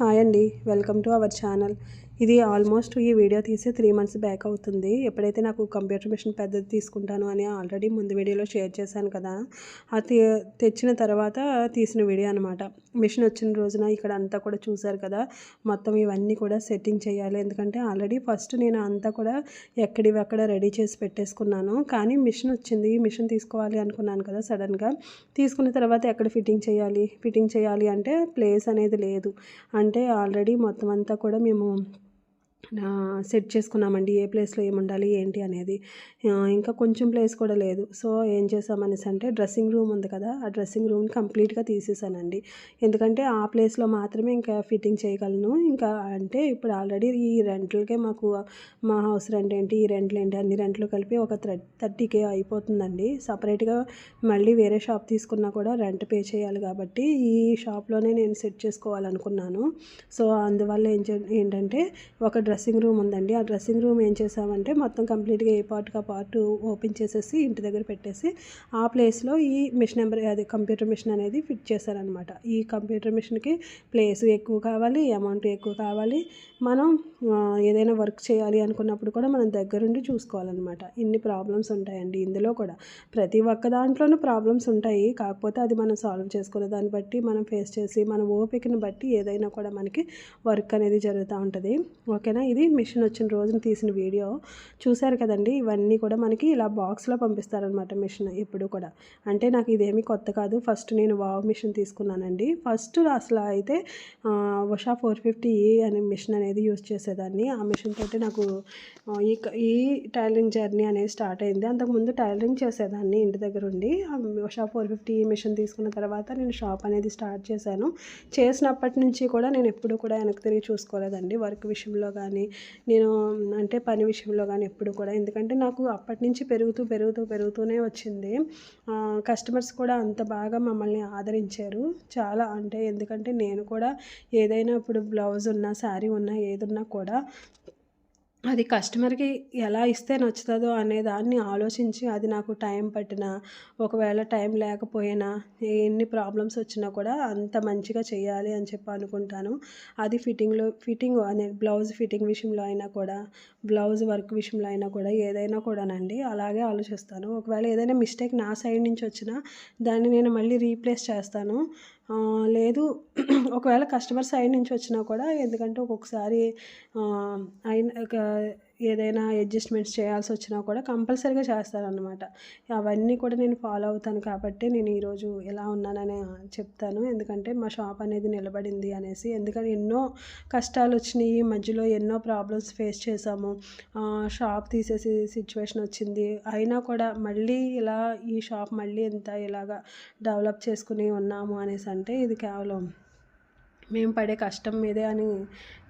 Hi అండి welcome to our channel. ఇది almost ఈ వీడియో తీసి త్రీ మంత్స్ బ్యాక్ అవుతుంది. ఎప్పుడైతే నాకు కంప్యూటర్ మిషన్ పెద్దది తీసుకుంటాను అని ఆల్రెడీ ముందు వీడియోలో షేర్ చేశాను కదా అది తెచ్చిన తర్వాత తీసిన వీడియో అనమాట మిషన్ వచ్చిన రోజున ఇక్కడ అంతా కూడా చూశారు కదా మొత్తం ఇవన్నీ కూడా సెట్టింగ్ చేయాలి. ఎందుకంటే ఆల్రెడీ ఫస్ట్ నేను అంతా కూడా ఎక్కడివక్కడ రెడీ చేసి పెట్టేసుకున్నాను. కానీ మిషన్ వచ్చింది. మిషన్ తీసుకోవాలి అనుకున్నాను కదా సడన్గా తీసుకున్న తర్వాత ఎక్కడ ఫిట్టింగ్ చేయాలి? ఫిట్టింగ్ చేయాలి అంటే ప్లేస్ అనేది లేదు. అంటే ఆల్రెడీ మొత్తం అంతా కూడా మేము సెట్ చేసుకున్నామండి. ఏ ప్లేస్లో ఏముండాలి ఏంటి అనేది. ఇంకా కొంచెం ప్లేస్ కూడా లేదు. సో ఏం చేసామనేసి అంటే డ్రెస్సింగ్ రూమ్ ఉంది కదా ఆ డ్రెస్సింగ్ రూమ్ కంప్లీట్గా తీసేసానండి. ఎందుకంటే ఆ ప్లేస్లో మాత్రమే ఇంకా ఫిట్టింగ్ చేయగలను. ఇంకా అంటే ఇప్పుడు ఆల్రెడీ ఈ రెంట్లకే మాకు మా హౌస్ రెంట్ ఏంటి ఈ రెంట్లు ఏంటి అన్ని రెంట్లు కలిపి ఒక థర్టీ కే అయిపోతుందండి. సపరేట్గా మళ్ళీ వేరే షాప్ తీసుకున్నా కూడా రెంట్ పే చేయాలి కాబట్టి ఈ షాప్లోనే నేను సెట్ చేసుకోవాలనుకున్నాను. సో అందువల్ల ఏం చే ఏంటంటే ఒక డ్రెస్సింగ్ రూమ్ ఉందండి. ఆ డ్రెస్సింగ్ రూమ్ ఏం చేసామంటే మొత్తం కంప్లీట్గా ఏ పార్ట్గా పార్ట్ ఓపెన్ చేసేసి ఇంటి దగ్గర పెట్టేసి ఆ ప్లేస్లో ఈ మిషన్ నెంబర్ అది కంప్యూటర్ మిషన్ అనేది ఫిట్ చేశారనమాట ఈ కంప్యూటర్ మిషన్కి ప్లేస్ ఎక్కువ కావాలి అమౌంట్ ఎక్కువ కావాలి. మనం ఏదైనా వర్క్ చేయాలి అనుకున్నప్పుడు కూడా మనం దగ్గరుండి చూసుకోవాలన్నమాట. ఇన్ని ప్రాబ్లమ్స్ ఉంటాయండి ఇందులో కూడా. ప్రతి ఒక్క దాంట్లోనూ ప్రాబ్లమ్స్ ఉంటాయి. కాకపోతే అది మనం సాల్వ్ చేసుకునే దాన్ని బట్టి మనం ఫేస్ చేసి మన ఓపికని బట్టి ఏదైనా కూడా మనకి వర్క్ అనేది జరుగుతూ ఉంటుంది. ఓకేనా? ఇది మిషన్ వచ్చిన రోజున తీసిన వీడియో. చూశారు కదండి ఇవన్నీ కూడా మనకి ఇలా బాక్స్లో పంపిస్తారనమాట మిషన్ ఎప్పుడు కూడా. అంటే నాకు ఇదేమీ కొత్త కాదు. ఫస్ట్ నేను వావ్ మిషన్ తీసుకున్నానండి. ఫస్ట్ అసలు అయితే ఉషా ఫోర్ ఫిఫ్టీ e అనే మిషన్ అనేది యూస్ చేసేదాన్ని. ఆ మిషన్ తోటి నాకు ఈ ఈ టైలరింగ్ జర్నీ అనేది స్టార్ట్ అయింది. అంతకుముందు టైలరింగ్ చేసేదాన్ని ఇంటి దగ్గర ఉండి. Usha four fifty e machine తీసుకున్న తర్వాత నేను షాప్ అనేది స్టార్ట్ చేశాను. చేసినప్పటి నుంచి కూడా నేను ఎప్పుడు కూడా వెనక్కి తిరిగి చూసుకోలేదండి వర్క్ విషయంలో కానీ కానీ నేను అంటే పని విషయంలో కానీ ఎప్పుడు కూడా. ఎందుకంటే నాకు అప్పటి నుంచి పెరుగుతూ పెరుగుతూ పెరుగుతూనే వచ్చింది. కస్టమర్స్ కూడా అంత బాగా మమ్మల్ని ఆదరించారు. చాలా అంటే ఎందుకంటే నేను కూడా ఏదైనా ఇప్పుడు బ్లౌజ్ ఉన్నా శారీ ఉన్నా ఏదున్నా కూడా అది కస్టమర్కి ఎలా ఇస్తే నచ్చుతుందో అనే దాన్ని ఆలోచించి అది నాకు టైం పట్టినా ఒకవేళ టైం లేకపోయినా ఎన్ని ప్రాబ్లమ్స్ వచ్చినా కూడా అంత మంచిగా చేయాలి అని చెప్పి అనుకుంటాను. అది ఫిట్టింగ్లో ఫిట్టింగ్ అనే బ్లౌజ్ ఫిట్టింగ్ విషయంలో అయినా కూడా బ్లౌజ్ వర్క్ విషయంలో అయినా కూడా ఏదైనా కూడానండి అలాగే ఆలోచిస్తాను. ఒకవేళ ఏదైనా మిస్టేక్ నా సైడ్ నుంచి వచ్చినా దాన్ని నేను మళ్ళీ రీప్లేస్ చేస్తాను. లేదు. ఒకవేళ కస్టమర్ సైడ్ నుంచి వచ్చినా కూడా ఎందుకంటే ఒక్కొక్కసారి అయిన ఏదైనా అడ్జస్ట్మెంట్స్ చేయాల్సి వచ్చినా కూడా కంపల్సరీగా చేస్తారనమాట అవన్నీ కూడా నేను ఫాలో అవుతాను కాబట్టి నేను ఈరోజు ఎలా ఉన్నానని చెప్తాను. ఎందుకంటే మా షాప్ అనేది నిలబడింది అనేసి. ఎందుకంటే ఎన్నో కష్టాలు వచ్చినాయి మధ్యలో ఎన్నో ప్రాబ్లమ్స్ ఫేస్ చేశాము. షాప్ తీసేసి సిచ్యువేషన్ వచ్చింది. అయినా కూడా మళ్ళీ ఇలా ఈ షాప్ మళ్ళీ ఎంత ఇలాగా డెవలప్ చేసుకుని ఉన్నాము అనేసి అంటే ఇది కేవలం మేము పడే కష్టం మీదే అని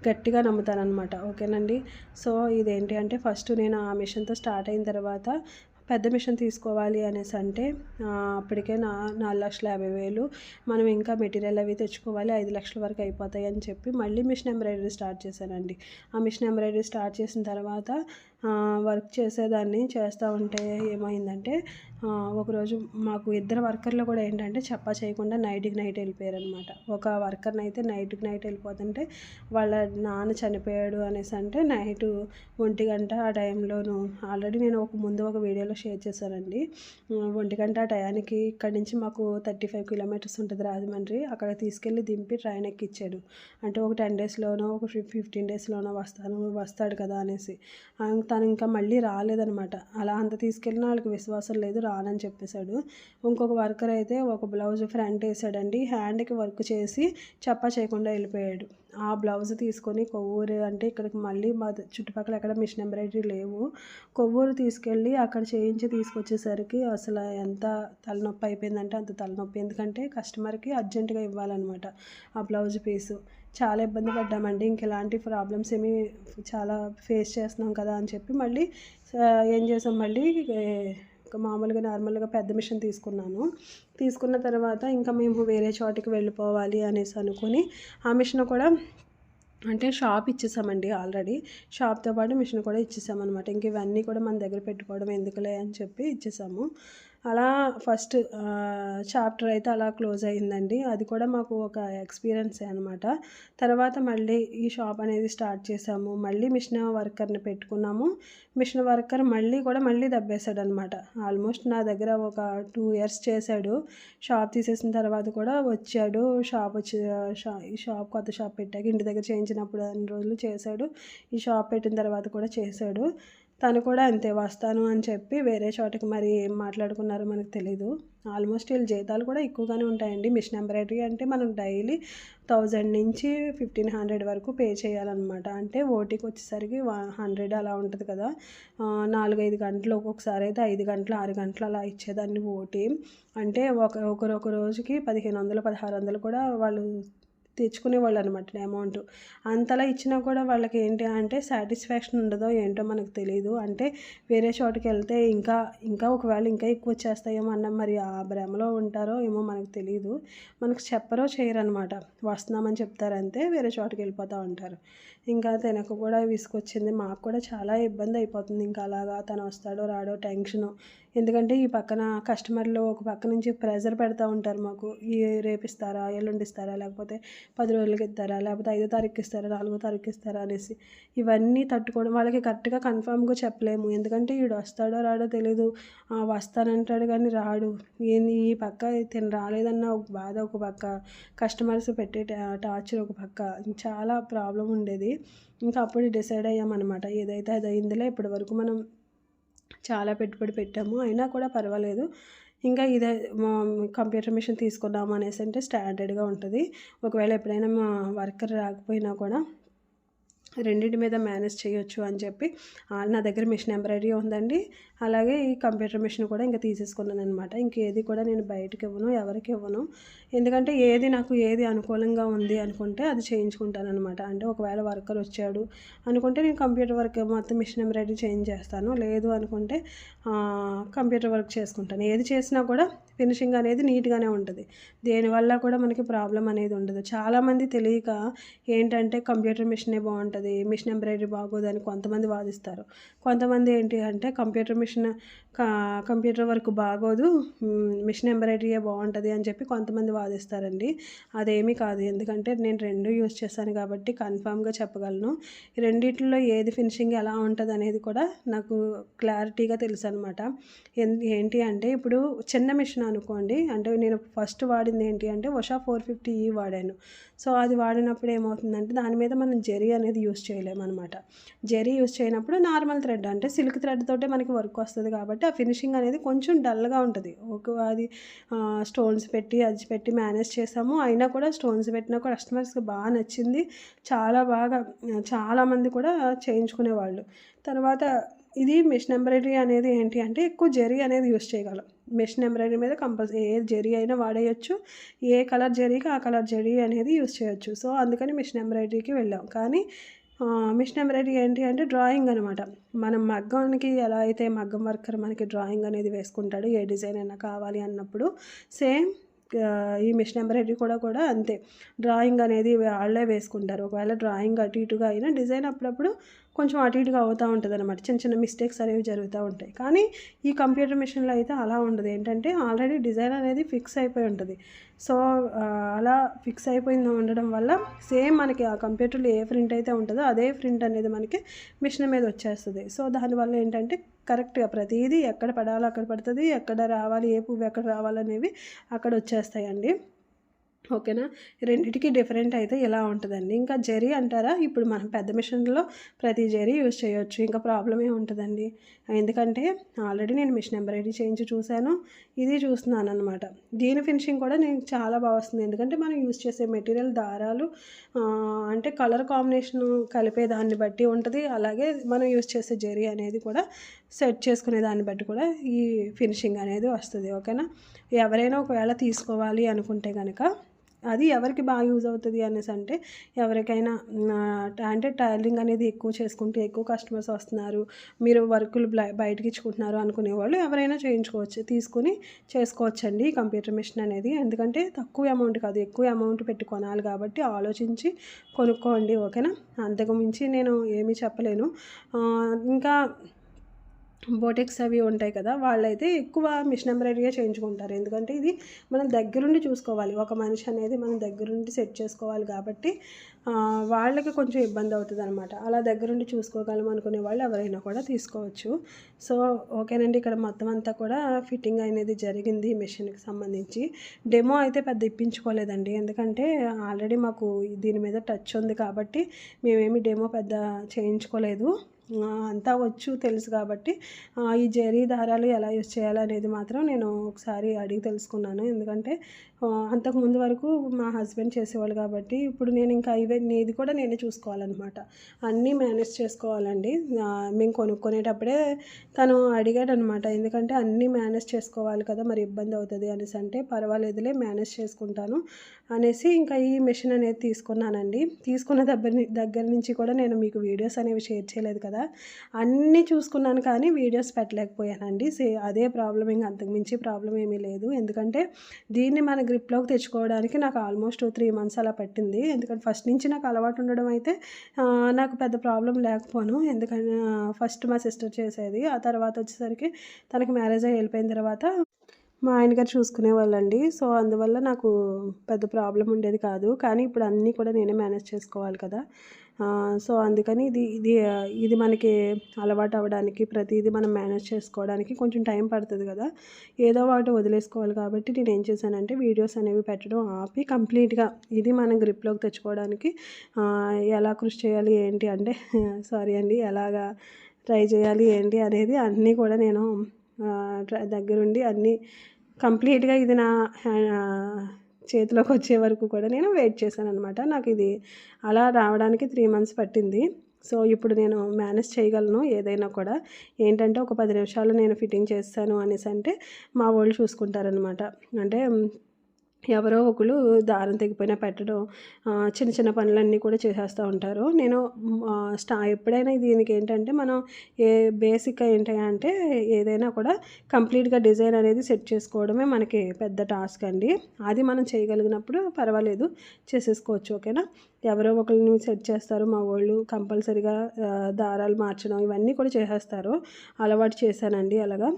గట్టిగా నమ్ముతానమాట ఓకేనండి? సో ఇదేంటి అంటే ఫస్ట్ నేను ఆ మిషన్తో స్టార్ట్ అయిన తర్వాత పెద్ద మిషన్ తీసుకోవాలి అనేసి అంటే అప్పటికే నా నాలుగు లక్షల యాభై వేలు మనం ఇంకా మెటీరియల్ అవి తెచ్చుకోవాలి ఐదు లక్షల వరకు అయిపోతాయి అని చెప్పి మళ్ళీ మిషన్ ఎంబ్రాయిడరీ స్టార్ట్ చేశానండి. ఆ మిషన్ ఎంబ్రాయిడరీ స్టార్ట్ చేసిన తర్వాత వర్క్ చేసేదాన్ని చేస్తూ ఉంటే ఏమైందంటే ఒకరోజు మాకు ఇద్దరు వర్కర్లు కూడా ఏంటంటే చెప్పా చేయకుండా నైట్కి నైట్ వెళ్ళిపోయారు అనమాట ఒక వర్కర్ని అయితే నైట్కి నైట్ వెళ్ళిపోతుంటే వాళ్ళ నాన్న చనిపోయాడు అనేసి అంటే నైట్ ఒంటి గంట ఆ టైంలోను ఆల్రెడీ నేను ఒక ముందు ఒక వీడియోలో షేర్ చేశానండి. ఒంటి గంట ఆ టయానికి ఇక్కడి నుంచి మాకు థర్టీ ఫైవ్ కిలోమీటర్స్ ఉంటుంది రాజమండ్రి అక్కడ తీసుకెళ్ళి దింపి ట్రైన్ ఎక్కిచ్చాడు. అంటే ఒక టెన్ డేస్లోనో ఒక ఫిఫ్టీన్ డేస్లోనో వస్తాను వస్తాడు కదా అనేసి. తను ఇంకా మళ్ళీ రాలేదనమాట. అలా అంత తీసుకెళ్ళిన వాళ్ళకి విశ్వాసం లేదు రానని చెప్పేశాడు. ఇంకొక వర్కర్ అయితే ఒక బ్లౌజ్ ఫ్రంట్ వేసాడండి. హ్యాండ్కి వర్క్ చేసి చప్పా చేయకుండా వెళ్ళిపోయాడు. ఆ బ్లౌజ్ తీసుకొని కొవ్వూరు అంటే ఇక్కడికి మళ్ళీ మా చుట్టుపక్కల ఎక్కడ మిషన్ ఎంబ్రాయిడరీ లేవు. కొవ్వూరు తీసుకెళ్ళి అక్కడ చేయించి తీసుకొచ్చేసరికి అసలు ఎంత తలనొప్పి అయిపోయిందంటే అంత తలనొప్పి. ఎందుకంటే కస్టమర్కి అర్జెంటుగా ఇవ్వాలన్నమాట ఆ బ్లౌజ్ పీసు. చాలా ఇబ్బంది పడ్డామండి. ఇంక ఇలాంటి ప్రాబ్లమ్స్ ఏమి చాలా ఫేస్ చేస్తున్నాం కదా అని చెప్పి మళ్ళీ ఏం చేసాం మళ్ళీ మామూలుగా నార్మల్గా పెద్ద మిషన్ తీసుకున్నాను. తీసుకున్న తర్వాత ఇంకా మేము వేరే చోటికి వెళ్ళిపోవాలి అనేసి అనుకొని ఆ మిషన్ కూడా అంటే షాప్ ఇచ్చేసామండి ఆల్రెడీ. షాప్తో పాటు మిషన్ కూడా ఇచ్చేసామన్నమాట. ఇంక ఇవన్నీ కూడా మన దగ్గర పెట్టుకోవడం ఎందుకులే అని చెప్పి ఇచ్చేసాము. అలా ఫస్ట్ చాప్టర్ అయితే అలా క్లోజ్ అయిందండి. అది కూడా మాకు ఒక ఎక్స్పీరియన్సే అనమాట తర్వాత మళ్ళీ ఈ షాప్ అనేది స్టార్ట్ చేసాము. మళ్ళీ మిషన్ వర్కర్ని పెట్టుకున్నాము. మిషన్ వర్కర్ మళ్ళీ కూడా మళ్ళీ దబ్బేశాడు అనమాట ఆల్మోస్ట్ నా దగ్గర ఒక టూ ఇయర్స్ చేశాడు. షాప్ తీసేసిన తర్వాత కూడా వచ్చాడు. షాప్ వచ్చి షా ఈ షాప్ కొత్త షాప్ పెట్టాక ఇంటి దగ్గర చేయించినప్పుడు అన్ని రోజులు చేశాడు. ఈ షాప్ పెట్టిన తర్వాత కూడా చేశాడు. తను కూడా అంతే వస్తాను అని చెప్పి వేరే చోటకి మరి ఏం మాట్లాడుకున్నారో మనకు తెలీదు. ఆల్మోస్ట్ వీళ్ళ జీతాలు కూడా ఎక్కువగానే ఉంటాయండి. మిషన్ ఎంబ్రాయిడరీ అంటే మనం డైలీ థౌజండ్ నుంచి ఫిఫ్టీన్ హండ్రెడ్ వరకు పే చేయాలన్నమాట. అంటే ఓటీకి వచ్చేసరికి హండ్రెడ్ అలా ఉంటుంది కదా. నాలుగైదు గంటలు ఒక్కొక్కసారి అయితే ఐదు గంటలు ఆరు గంటలు అలా ఇచ్చేదాన్ని ఓటీ. అంటే ఒక ఒకరొక రోజుకి పదిహేను వందలు పదహారు వందలు కూడా వాళ్ళు తెచ్చుకునేవాళ్ళు అనమాట అమౌంట్ అంతలా ఇచ్చినా కూడా వాళ్ళకి ఏంటి అంటే సాటిస్ఫాక్షన్ ఉండదో ఏంటో మనకు తెలియదు అంటే వేరే చోటుకి వెళ్తే ఇంకా ఇంకా ఒకవేళ ఇంకా ఎక్కువ వచ్చేస్తాయేమో అన్న మరి ఆ భ్రమలో ఉంటారో ఏమో మనకు తెలియదు మనకు చెప్పరో చేయరు అనమాట వస్తున్నామని చెప్తారంతే వేరే చోటుకి వెళ్ళిపోతూ ఉంటారు. ఇంకా తనకు కూడా విసుకొచ్చింది మాకు కూడా చాలా ఇబ్బంది అయిపోతుంది. ఇంకా అలాగా తను వస్తాడో రాడో టెన్షను. ఎందుకంటే ఈ పక్కన కస్టమర్లు ఒక పక్క నుంచి ప్రెజర్ పెడతా ఉంటారు మాకు. ఈ రేపు ఇస్తారా ఎల్లుండి ఇస్తారా లేకపోతే పది రోజులకి ఇస్తారా లేకపోతే ఐదో తారీఖు ఇస్తారా నాలుగో తారీఖు ఇస్తారా అనేసి ఇవన్నీ తట్టుకోవడం వాళ్ళకి కరెక్ట్గా కన్ఫామ్గా చెప్పలేము. ఎందుకంటే వీడు వస్తాడో రాడో తెలీదు. వస్తానంటాడు కానీ రాడు. ఏంది ఈ పక్క తిని రాలేదన్న ఒక బాధ ఒక పక్క. కస్టమర్స్ పెట్టే టార్చర్ ఒక పక్క. చాలా ప్రాబ్లం ఉండేది. ఇంకా అప్పుడు డిసైడ్ అయ్యామన్నమాట. ఏదైతే అది అయిందిలే ఇప్పటి వరకు మనం చాలా పెట్టుబడి పెట్టాము. అయినా కూడా పర్వాలేదు. ఇంకా ఇదే మా కంప్యూటర్ మిషన్ తీసుకున్నాము అనేసి అంటే స్టాండర్డ్గా ఉంటుంది. ఒకవేళ ఎప్పుడైనా మా వర్కర్ రాకపోయినా కూడా రెండింటి మీద మేనేజ్ చేయొచ్చు అని చెప్పి నా దగ్గర మిషన్ ఎంబ్రాయిడరీ ఉందండి. అలాగే ఈ కంప్యూటర్ మిషన్ కూడా ఇంకా తీసేసుకున్నాను అనమాట ఇంకేది కూడా నేను బయటకి ఇవ్వను ఎవరికి ఇవ్వను. ఎందుకంటే ఏది నాకు ఏది అనుకూలంగా ఉంది అనుకుంటే అది చేయించుకుంటాను అనమాట అంటే ఒకవేళ వర్కర్ వచ్చాడు అనుకుంటే నేను కంప్యూటర్ వర్క్ మొత్తం మిషన్ ఎంబ్రాయిడరీ చేంజ్ చేస్తాను. లేదు అనుకుంటే కంప్యూటర్ వర్క్ చేసుకుంటాను. ఏది చేసినా కూడా ఫినిషింగ్ అనేది నీట్గానే ఉంటుంది. దేనివల్ల కూడా మనకి ప్రాబ్లం అనేది ఉండదు. చాలామంది తెలియక ఏంటంటే కంప్యూటర్ మిషనే బాగుంటుంది మిషన్ ఎంబ్రాయిడరీ బాగోదని కొంతమంది వాదిస్తారు. కొంతమంది ఏంటి అంటే కంప్యూటర్ మిషన్ కంప్యూటర్ వర్క్ బాగోదు మిషన్ ఎంబ్రాయిడరీయే బాగుంటుంది అని చెప్పి కొంతమంది వాదిస్తారండి. అదేమీ కాదు. ఎందుకంటే నేను రెండు యూస్ చేశాను కాబట్టి కన్ఫామ్గా చెప్పగలను. రెండిట్లో ఏది ఫినిషింగ్ ఎలా ఉంటుంది అనేది కూడా నాకు క్లారిటీగా తెలుసు అనమాట ఏంటి అంటే ఇప్పుడు చిన్న మిషన్ అనుకోండి. అంటే నేను ఫస్ట్ వాడింది ఏంటి అంటే ఉషా ఫోర్ ఫిఫ్టీ ఈ వాడాను. సో అది వాడినప్పుడు ఏమవుతుందంటే దాని మీద మనం జెరీ అనేది యూస్ చేయలేము అనమాట జెరీ యూస్ చేయనప్పుడు నార్మల్ థ్రెడ్ అంటే సిల్క్ థ్రెడ్ తోటే మనకి వర్క్ వస్తుంది కాబట్టి ఆ ఫినిషింగ్ అనేది కొంచెం డల్గా ఉంటుంది. ఒక అది స్టోన్స్ పెట్టి అది పెట్టి మేనేజ్ చేసాము. అయినా కూడా స్టోన్స్ పెట్టినా కూడా కస్టమర్స్కి బాగా నచ్చింది. చాలా బాగా చాలామంది కూడా చేయించుకునేవాళ్ళు తర్వాత ఇది మిషన్ ఎంబ్రాయిడరీ అనేది ఏంటి అంటే ఎక్కువ జెరీ అనేది యూస్ చేయగలం. మిషన్ ఎంబ్రాయిడరీ మీద కంపల్సరీ ఏ జెరీ అయినా వాడేయచ్చు. ఏ కలర్ జెరీకి ఆ కలర్ జెరీ అనేది యూస్ చేయొచ్చు. సో అందుకని మిషన్ ఎంబ్రాయిడరీకి వెళ్ళాం. కానీ మిషన్ ఎంబ్రాయిడరీ ఏంటి అంటే డ్రాయింగ్ అనమాట మనం మగ్గానికి ఎలా అయితే మగ్గం వర్కర్ మనకి డ్రాయింగ్ అనేది వేసుకుంటాడు ఏ డిజైన్ అయినా కావాలి అన్నప్పుడు సేమ్ ఈ మిషన్ ఎంబ్రాయిడరీ కూడా కూడా అంతే. డ్రాయింగ్ అనేది వాళ్ళే వేసుకుంటారు. ఒకవేళ డ్రాయింగ్ అటు ఇటుగా అయినా డిజైన్ అప్పుడప్పుడు కొంచెం అటు ఇటుగా అవుతూ ఉంటుంది అనమాట చిన్న చిన్న మిస్టేక్స్ అనేవి జరుగుతూ ఉంటాయి. కానీ ఈ కంప్యూటర్ మిషన్లో అయితే అలా ఉండదు. ఏంటంటే ఆల్రెడీ డిజైన్ అనేది ఫిక్స్ అయిపోయి ఉంటుంది. సో అలా ఫిక్స్ అయిపోయింది ఉండడం వల్ల సేమ్ మనకి ఆ కంప్యూటర్లో ఏ ప్రింట్ అయితే ఉంటుందో అదే ప్రింట్ అనేది మనకి మిషన్ మీద వచ్చేస్తుంది. సో దానివల్ల ఏంటంటే కరెక్ట్గా ప్రతిదీ ఎక్కడ పడాలో అక్కడ పడుతుంది ఎక్కడ రావాలి ఏ పువ్వు ఎక్కడ రావాలనేవి అక్కడ వచ్చేస్తాయండి. ఓకేనా? రెండింటికి డిఫరెంట్ అయితే ఇలా ఉంటుందండి. ఇంకా జెరీ అంటారా? ఇప్పుడు మనం పెద్ద మిషన్లో ప్రతి జెరీ యూజ్ చేయొచ్చు. ఇంకా ప్రాబ్లం ఏమి ఉంటుందండి? ఎందుకంటే ఆల్రెడీ నేను మిషన్ ఎంబ్రాయిడరీ చేయించి చూశాను. ఇది చూస్తున్నాను అనమాట దీని ఫినిషింగ్ కూడా నేను చాలా బాగా వస్తుంది. ఎందుకంటే మనం యూజ్ చేసే మెటీరియల్ దారాలు అంటే కలర్ కాంబినేషన్ కలిపే దాన్ని బట్టి ఉంటుంది. అలాగే మనం యూజ్ చేసే జెరీ అనేది కూడా సెట్ చేసుకునే దాన్ని బట్టి కూడా ఈ ఫినిషింగ్ అనేది వస్తుంది. ఓకేనా? ఎవరైనా ఒకవేళ తీసుకోవాలి అనుకుంటే కనుక అది ఎవరికి బాగా యూజ్ అవుతుంది అనేసి అంటే ఎవరికైనా అంటే టైలరింగ్ అనేది ఎక్కువ చేసుకుంటే ఎక్కువ కస్టమర్స్ వస్తున్నారు మీరు వర్కులు బయటకి ఇచ్చుకుంటున్నారు అనుకునే వాళ్ళు ఎవరైనా చేయించుకోవచ్చు తీసుకుని చేసుకోవచ్చండి కంప్యూటర్ మిషన్ అనేది. ఎందుకంటే తక్కువ అమౌంట్ కాదు ఎక్కువ అమౌంట్ పెట్టి కొనాలి కాబట్టి ఆలోచించి కొనుక్కోండి ఓకేనా? అంతకు మించి నేను ఏమీ చెప్పలేను. ఇంకా బోటిక్స్ అవి ఉంటాయి కదా వాళ్ళైతే ఎక్కువ మిషన్ ఎంబ్రాయిడరీగా చేయించుకుంటారు. ఎందుకంటే ఇది మనం దగ్గరుండి చూసుకోవాలి. ఒక మనిషి అనేది మనం దగ్గరుండి సెట్ చేసుకోవాలి కాబట్టి వాళ్ళకి కొంచెం ఇబ్బంది అవుతుంది అనమాట అలా దగ్గరుండి చూసుకోగలం అనుకునే వాళ్ళు ఎవరైనా కూడా తీసుకోవచ్చు. సో ఓకేనండి. ఇక్కడ మొత్తం అంతా కూడా ఫిట్టింగ్ అనేది జరిగింది మిషన్కి సంబంధించి. డెమో అయితే పెద్ద ఇప్పించుకోలేదండి. ఎందుకంటే ఆల్రెడీ మాకు దీని మీద టచ్ ఉంది కాబట్టి మేమేమి డెమో పెద్ద చేయించుకోలేదు. అంతా వచ్చు తెలుసు కాబట్టి ఈ జరీ దారాలు ఎలా యూజ్ చేయాలనేది మాత్రం నేను ఒకసారి అడిగి తెలుసుకున్నాను. ఎందుకంటే అంతకుముందు వరకు మా హస్బెండ్ చేసేవాళ్ళు కాబట్టి ఇప్పుడు నేను ఇంకా ఇవే ఇది కూడా నేనే చూసుకోవాలన్నమాట. అన్నీ మేనేజ్ చేసుకోవాలండి. మేము కొనుక్కునేటప్పుడే తను అడిగాడు అనమాట ఎందుకంటే అన్నీ మేనేజ్ చేసుకోవాలి కదా మరి ఇబ్బంది అవుతుంది అనేసి. అంటే పర్వాలేదులే మేనేజ్ చేసుకుంటాను అనేసి ఇంకా ఈ మిషన్ అనేది తీసుకున్నానండి. తీసుకున్న దగ్గర దగ్గర నుంచి కూడా నేను మీకు వీడియోస్ అనేవి షేర్ చేయలేదు కదా. అన్నీ చూసుకున్నాను కానీ వీడియోస్ పెట్టలేకపోయానండి. సే అదే ప్రాబ్లం ఇంకా అంతకుమించి ప్రాబ్లం ఏమీ లేదు. ఎందుకంటే దీన్ని మన గ్రిప్లోకి తెచ్చుకోవడానికి నాకు ఆల్మోస్ట్ త్రీ మంత్స్ అలా పట్టింది. ఎందుకంటే ఫస్ట్ నుంచి నాకు అలవాటు ఉండడం అయితే నాకు పెద్ద ప్రాబ్లం లేకపోను. ఎందుకంటే ఫస్ట్ మా సిస్టర్ చేసేది. ఆ తర్వాత వచ్చేసరికి తనకి మ్యారేజ్ అయ్యి వెళ్ళిపోయిన తర్వాత మా ఆయన గారు చూసుకునే వాళ్ళండి సో అందువల్ల నాకు పెద్ద ప్రాబ్లం ఉండేది కాదు. కానీ ఇప్పుడు అన్నీ కూడా నేనే మేనేజ్ చేసుకోవాలి కదా. సో అందుకని ఇది ఇది ఇది మనకి అలవాటు అవ్వడానికి ప్రతిదీ మనం మేనేజ్ చేసుకోవడానికి కొంచెం టైం పడుతుంది కదా. ఏదో ఒకటి వదిలేసుకోవాలి కాబట్టి నేను ఏం చేశానంటే వీడియోస్ అనేవి పెట్టడం ఆపి కంప్లీట్గా ఇది మనం గ్రిప్లోకి తెచ్చుకోవడానికి ఎలా కృషి చేయాలి ఏంటి అంటే సారీ అండి ఎలాగా ట్రై చేయాలి ఏంటి అనేది అన్నీ కూడా నేను దగ్గరుండి అన్నీ కంప్లీట్గా ఇది నా చేతిలోకి వచ్చే వరకు కూడా నేను వెయిట్ చేశాను అనమాట నాకు ఇది అలా రావడానికి త్రీ మంత్స్ పట్టింది. సో ఇప్పుడు నేను మేనేజ్ చేయగలను ఏదైనా కూడా. ఏంటంటే ఒక పది నిమిషాలు నేను ఫిట్టింగ్ చేస్తాను అనేసి అంటే మా వాళ్ళు చూసుకుంటారనమాట అంటే ఎవరో ఒకరు దారం తెగిపోయినా పెట్టడం చిన్న చిన్న పనులన్నీ కూడా చేసేస్తూ ఉంటారు. నేను స్టా ఎప్పుడైనా దీనికి ఏంటంటే మనం ఏ బేసిక్గా ఏంటంటే ఏదైనా కూడా కంప్లీట్గా డిజైన్ అనేది సెట్ చేసుకోవడమే మనకి పెద్ద టాస్క్ అండి. అది మనం చేయగలిగినప్పుడు పర్వాలేదు చేసేసుకోవచ్చు ఓకేనా? ఎవరో ఒకరిని సెట్ చేస్తారు మా వాళ్ళు కంపల్సరీగా దారాలు మార్చడం ఇవన్నీ కూడా చేసేస్తారు. అలవాటు చేశానండి అలాగా.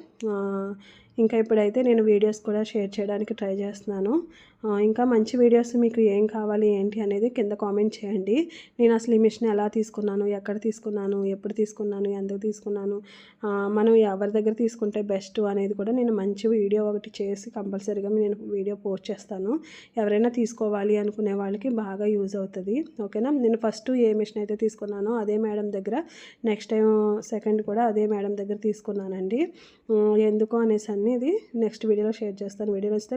ఇంకా ఇప్పుడైతే నేను వీడియోస్ కూడా షేర్ చేయడానికి ట్రై చేస్తున్నాను. ఇంకా మంచి వీడియోస్ మీకు ఏం కావాలి ఏంటి అనేది కింద కామెంట్ చేయండి. నేను అసలు ఈ మిషన్ ఎలా తీసుకున్నాను ఎక్కడ తీసుకున్నాను ఎప్పుడు తీసుకున్నాను ఎందుకు తీసుకున్నాను మనం ఎవరి దగ్గర తీసుకుంటే బెస్ట్ అనేది కూడా నేను మంచి వీడియో ఒకటి చేసి కంపల్సరీగా నేను వీడియో పోస్ట్ చేస్తాను. ఎవరైనా తీసుకోవాలి అనుకునే వాళ్ళకి బాగా యూజ్ అవుతుంది. ఓకేనా? నేను ఫస్ట్ ఏ మిషన్ అయితే తీసుకున్నానో అదే మేడం దగ్గర నెక్స్ట్ టైం సెకండ్ కూడా అదే మేడం దగ్గర తీసుకున్నానండి. ఎందుకు అనేసి అనేది నెక్స్ట్ వీడియోలో షేర్ చేస్తాను. వీడియో నచ్చితే